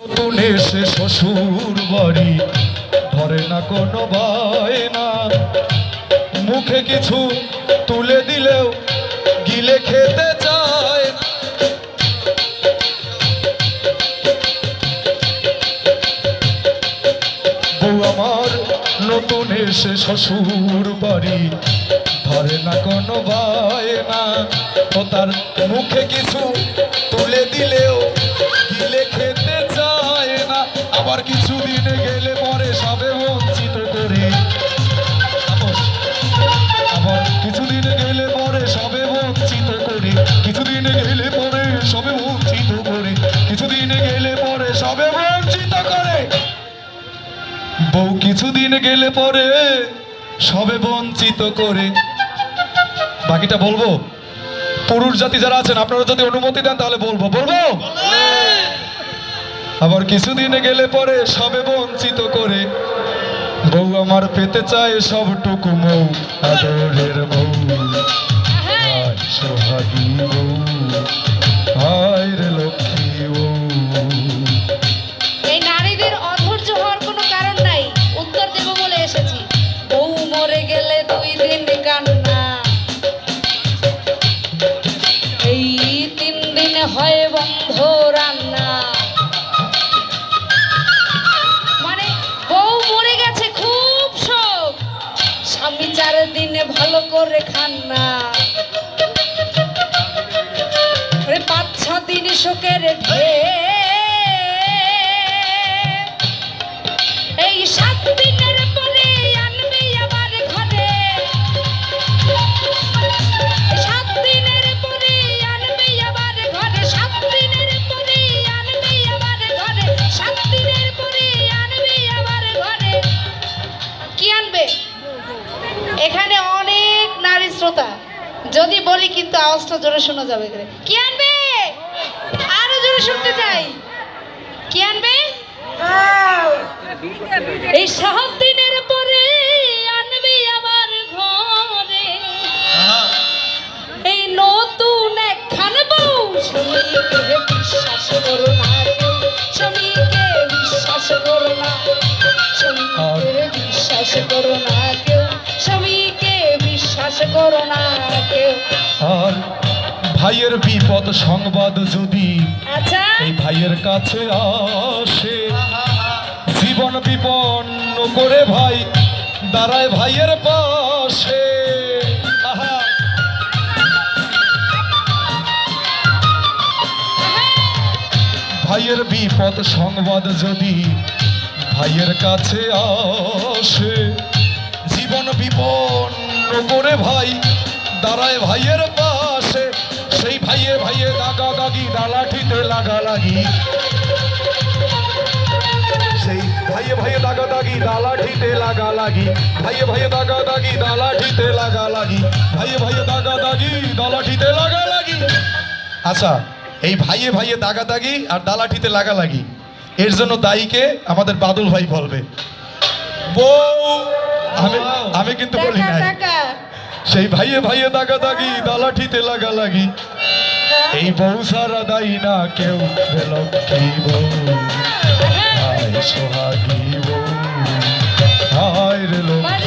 নতুন এসে শ্বশুর বাড়ি। ধরে না কোনো বায়না। মুখে কিছু তুলে দিলেও গিলে খেতে চায়। বউ আমার নতুন এসে শ্বশুর বাড়ি। ধরে না কোনো বায়না। ও তার মুখে কিছু আবার কিছু দিনে গেলে পরে সবে বঞ্চিত করে। আবার কিছুদিন গেলে পরে সবে বঞ্চিত করে। কিছুদিন গেলে পরে সবে বঞ্চিত করে। কিছুদিন গেলে পরে সবে বঞ্চিত করে। বউ, কিছুদিন গেলে পরে সবে বঞ্চিত করে। বাকিটা বলব? পুরুষ জাতি যারা আছেন, আপনারা যদি অনুমতি দেন তাহলে বলব? বলব। আবার কিছুদিন গেলে পরে সবে বঞ্চিত করে। বউ আমার পেতে চায় সবটুকু মৌ, আদরের বউ লক্ষ্মী এই নারীদের অধৈর্য হওয়ার কোনো কারণ নাই, উত্তর দেব বলে এসেছি। বউ মরে গেলে দুই দিন কান্না। এই তিন দিন হয় বন্ধ রান্না। দিনে ভালো করে খান না। পাঁচ ছ দিন শোকের ঢের শ্রোতা যদি বলি কিন্তু আওয়াজটা জোরে শোনা যাবে কি আনবে? আরও জোরে শুনতে চাই। কি আনবে? এই সাত দিনের পরে আনবি আমার ঘরে। এই নতুন একখান বউ। বিশ্বাস করো না স্বামীকে বিশ্বাস করো না। বিশ্বাস করো না কেউ। স্বামীকে করো না কেউ। আর ভাইয়ের বিপদ সংবাদ যদি আচ্ছা। এই ভাইয়ের কাছে আসে জীবন বিপন্ন করে ভাই দাঁড়ায় ভাইয়ের পাশে। ভাইয়ের বিপদ সংবাদ যদি ভাইয়ের কাছে আসে জীবন বিপন্ন করে ভাই দাঁড়ায় ভাইয়ের পাশে সেই ভাইয়ে ভাইয়ে দাগা দাগি দালাঠিতে লাগা লাগি সেই ভাইয়ে ভাইয়ে দাগা দাগি দালাঠিতে লাগা লাগি ভাইয়ে ভাইয়ে দাগা দাগি দালাঠিতে লাগা লাগি ভাইয়ে ভাইয়ে দাগা দাগি দালাঠিতে লাগা লাগি আচ্ছা এই ভাইয়ে ভাইয়ে দাগা দাগি আর দালাঠিতে লাগা লাগি এর জন্য দায়ীকে আমাদের বাদল ভাই বলবে বউ আমি আমি কিন্তু বলি টাকা সেই ভাইয়ে ভাইয়ে দাগা দাগি দালাঠিতে লাগা লাগি এই বউ সারা দাই না, কেউ লক্ষ্মী বউ। রে লক্ষ্মী